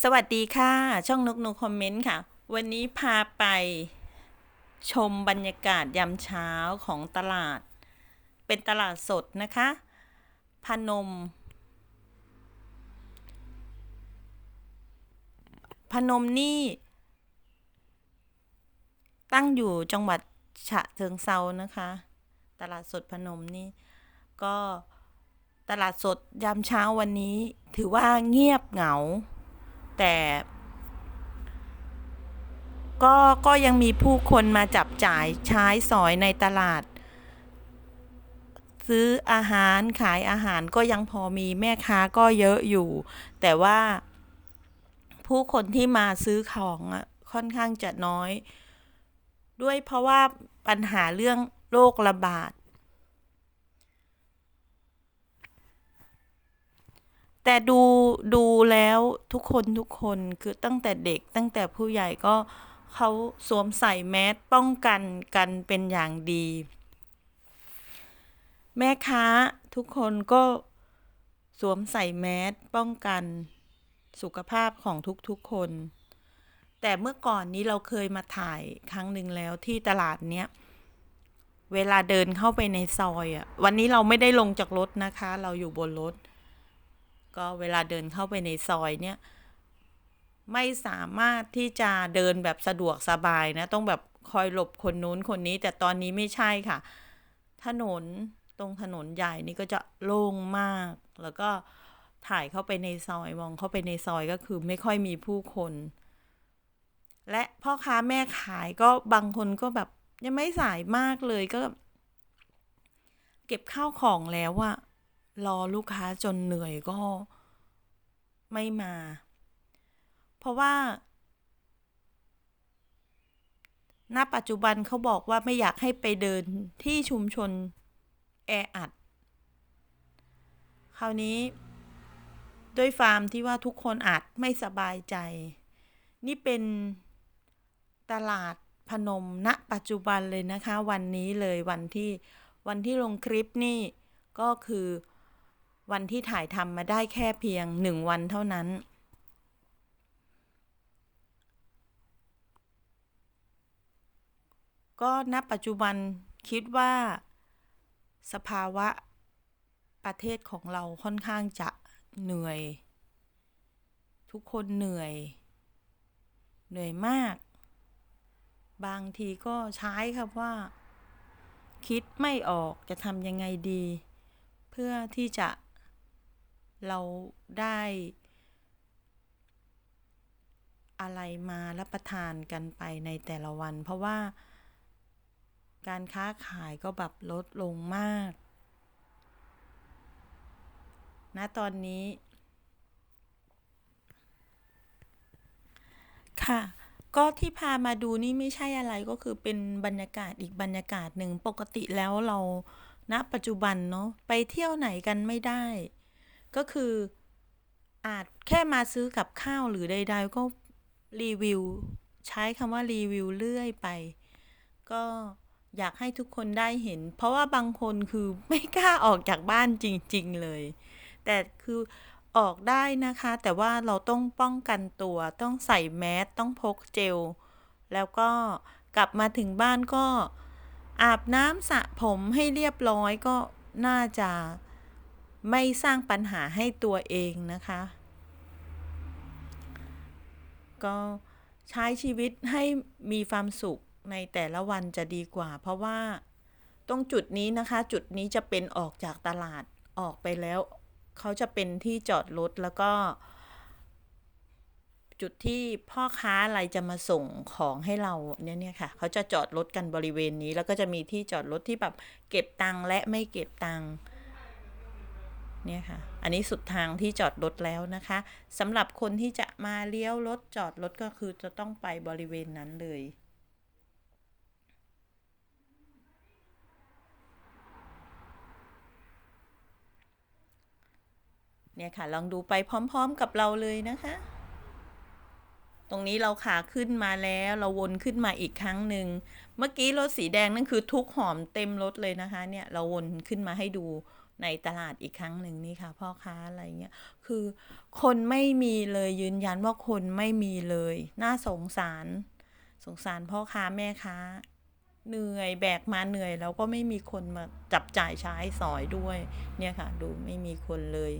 สวัสดีค่ะ ช่องนกนูคอมเมนต์ค่ะ วันนี้พาไปชมบรรยากาศยามเช้าของตลาด เป็นตลาดสดนะคะ พนม พนมนี่ ตั้งอยู่จังหวัดฉะเชิงเซานะคะ ตลาดสดพนมนี่ ก็ตลาดสดยามเช้าวันนี้ ถือว่าเงียบเหงา แต่ก็ก็ยังมีผู้คนมาจับจ่ายใช้สอยในตลาด ซื้ออาหารขายอาหารก็ยังพอมีแม่ค้าก็เยอะอยู่ แต่ว่าผู้คนที่มาซื้อของอะค่อนข้างจะน้อย ด้วยเพราะว่าปัญหาเรื่องโรคระบาด แต่ดูดูแล้วทุกคนทุกคนคือตั้งแต่เด็กตั้งแต่ผู้ใหญ่ก็เขาสวมใส่แมสป้องกันกันเป็นอย่างดี แม่ค้าทุกคนก็สวมใส่แมสป้องกันสุขภาพของทุกๆคน แต่เมื่อก่อนนี้เราเคยมาถ่ายครั้งหนึ่งแล้วที่ตลาดเนี้ย เวลาเดินเข้าไปในซอยอะ่ะ วันนี้เราไม่ได้ลงจากรถนะคะ เราอยู่บนรถ ก็เวลาเดินเข้าไปในซอยเนี่ย ไม่สามารถที่จะเดินแบบสะดวกสบายนะ ต้องแบบคอยหลบคนนู้นคนนี้ แต่ตอนนี้ไม่ใช่ค่ะ ถนนตรงถนนใหญ่นี่ก็จะโล่งมาก แล้วก็ถ่ายเข้าไปในซอยมองเข้าไปในซอยก็คือไม่ค่อยมีผู้คน และพ่อค้าแม่ขายก็บางคนก็แบบยังไม่สายมากเลยก็ เก็บข้าวของแล้วอะ รอลูกค้าจนเหนื่อยก็ไม่มา เพราะว่า ณ ปัจจุบันเขาบอกว่าไม่อยากให้ไปเดินที่ชุมชนแออัด คราวนี้ ด้วยฟาร์มที่ว่าทุกคนอาจไม่สบายใจ นี่เป็นตลาดพนมณปัจจุบันเลยนะคะ วันนี้เลยวันที่วันที่ลงคลิปนี่ก็คือ วันที่ถ่ายทำมาได้แค่เพียงหนึ่งวันเท่านั้น ก็ณปัจจุบันคิดว่าสภาวะประเทศของเราค่อนข้างจะเหนื่อย ทุกคนเหนื่อย เหนื่อยมาก บางทีก็ใช้คำว่า คิดไม่ออกจะทำยังไงดี เพื่อที่จะ เราได้อะไรมารับประทานกันไปในแต่ละวัน เพราะว่า การค้าขายก็แบบลดลงมากณตอนนี้ ค่ะ ก็ที่พามาดูนี่ไม่ใช่อะไรก็คือเป็นบรรยากาศอีกบรรยากาศหนึ่งปกติแล้วเราณปัจจุบันเนาะไปเที่ยวไหนกันไม่ได้ ก็คืออาจแค่มาซื้อกับข้าวหรือใด ๆ ก็รีวิว ใช้คำว่ารีวิวเรื่อยไป ก็อยากให้ทุกคนได้เห็น เพราะว่าบางคนคือไม่กล้าออกจากบ้านจริง ๆ เลย แต่คือออกได้นะคะ แต่ว่าเราต้องป้องกันตัว ต้องใส่แมสต้องพกเจล แล้วก็กลับมาถึงบ้านก็อาบน้ำสระผมให้เรียบร้อยก็น่าจะ ไม่สร้างปัญหาให้ตัวเองนะคะ ก็ใช้ชีวิตให้มีความสุขในแต่ละวันจะดีกว่า เพราะว่าตรงจุดนี้นะคะ จุดนี้จะเป็นออกจากตลาดออกไปแล้ว เขาจะเป็นที่จอดรถแล้วก็ จุดที่พ่อค้าอะไรจะมาส่งของให้เราเนี่ยเนี่ยค่ะ เขาจะจอดรถกันบริเวณนี้ แล้วก็จะมีที่จอดรถที่แบบเก็บตังค์และไม่เก็บตังค์ เนี่ยค่ะ อันนี้สุดทางที่จอดรถแล้วนะคะสำหรับคนที่จะมาเลี้ยวรถจอดรถก็คือจะต้องไปบริเวณนั้นเลย เนี่ยค่ะ ลองดูไปพร้อมๆกับเราเลยนะคะ ตรงนี้เราขาขึ้นมาแล้วเราวนขึ้นมาอีกครั้งหนึ่งเมื่อกี้รถสีแดงนั่นคือทุกหอมเต็มรถเลยนะคะเนี่ยเราวนขึ้นมาให้ดูในตลาดอีกครั้งหนึ่งนี่ค่ะ พ่อค้าอะไรเงี้ยคือคนไม่มีเลยยืนยันว่าคนไม่มีเลย น่าสงสาร สงสารพ่อค้าแม่ค้า เหนื่อยแบกมาเหนื่อย แล้วก็ไม่มีคนมาจับจ่ายใช้สอยด้วย เนี่ยค่ะ ดูไม่มีคนเลย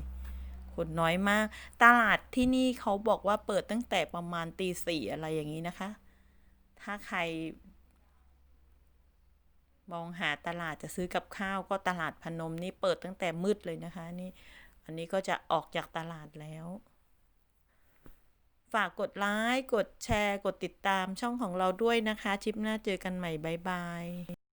คนน้อยมาก ตลาดที่นี่เขาบอกว่าเปิดตั้งแต่ประมาณตีสี่อะไรอย่างนี้นะคะ ถ้าใคร มองหาตลาดจะซื้อกับข้าวก็ตลาดพนมนี่เปิดตั้งแต่มืดเลยนะคะนี่ อันนี้ก็จะออกจากตลาดแล้ว ฝากกดไลค์กดแชร์ กดติดตามช่องของเราด้วยนะคะ ชิปหน้าเจอกันใหม่บ๊ายบาย